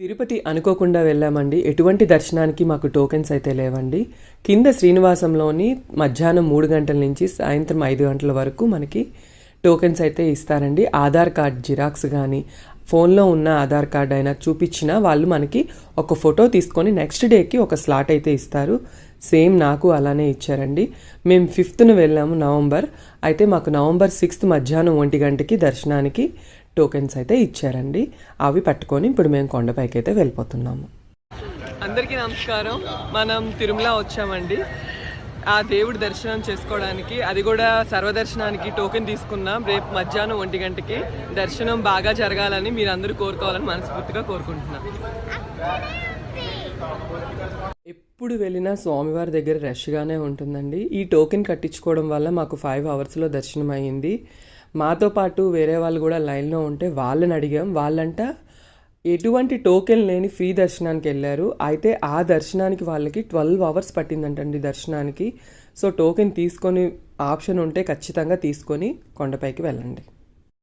తిరుపతి అనుకోకుండా వెళ్ళామండి. ఎటువంటి దర్శనానికి మాకు టోకెన్స్ అయితే లేవండి. కింద శ్రీనివాసంలోని మధ్యాహ్నం మూడు గంటల నుంచి సాయంత్రం ఐదు గంటల వరకు మనకి టోకెన్స్ అయితే ఇస్తారండి. ఆధార్ కార్డ్ జిరాక్స్ కానీ ఫోన్లో ఉన్న ఆధార్ కార్డ్ అయినా చూపించినా వాళ్ళు మనకి ఒక ఫోటో తీసుకొని నెక్స్ట్ డేకి ఒక స్లాట్ అయితే ఇస్తారు. సేమ్ నాకు అలానే ఇచ్చారండి. మేము ఫిఫ్త్ను వెళ్ళాము నవంబర్. అయితే మాకు నవంబర్ సిక్స్త్ మధ్యాహ్నం ఒంటి గంటకి దర్శనానికి టోకెన్స్ అయితే ఇచ్చారండి. అవి పట్టుకొని ఇప్పుడు మేము కొండపైకి అయితే వెళ్ళిపోతున్నాము. అందరికీ నమస్కారం. మనం తిరుమల వచ్చామండి. ఆ దేవుడి దర్శనం చేసుకోవడానికి అది కూడా సర్వదర్శనానికి టోకెన్ తీసుకున్నాం. రేపు మధ్యాహ్నం ఒంటి గంటకి దర్శనం బాగా జరగాలని మీరు అందరూ కోరుకోవాలని మనస్ఫూర్తిగా కోరుకుంటున్నాం. ఎప్పుడు వెళ్ళినా స్వామివారి దగ్గర రష్గానే ఉంటుందండి. ఈ టోకెన్ కట్టించుకోవడం వల్ల మాకు ఫైవ్ అవర్స్లో దర్శనం అయ్యింది మాతో పాటు వేరే వాళ్ళు కూడా లైన్లో ఉంటే వాళ్ళని అడిగాం. వాళ్ళంట ఎటువంటి టోకెన్ లేని ఫ్రీ దర్శనానికి వెళ్ళారు. అయితే ఆ దర్శనానికి వాళ్ళకి ట్వెల్వ్ అవర్స్ పట్టిందంటండి దర్శనానికి. సో టోకెన్ తీసుకొని ఆప్షన్ ఉంటే ఖచ్చితంగా తీసుకొని కొండపైకి వెళ్ళండి.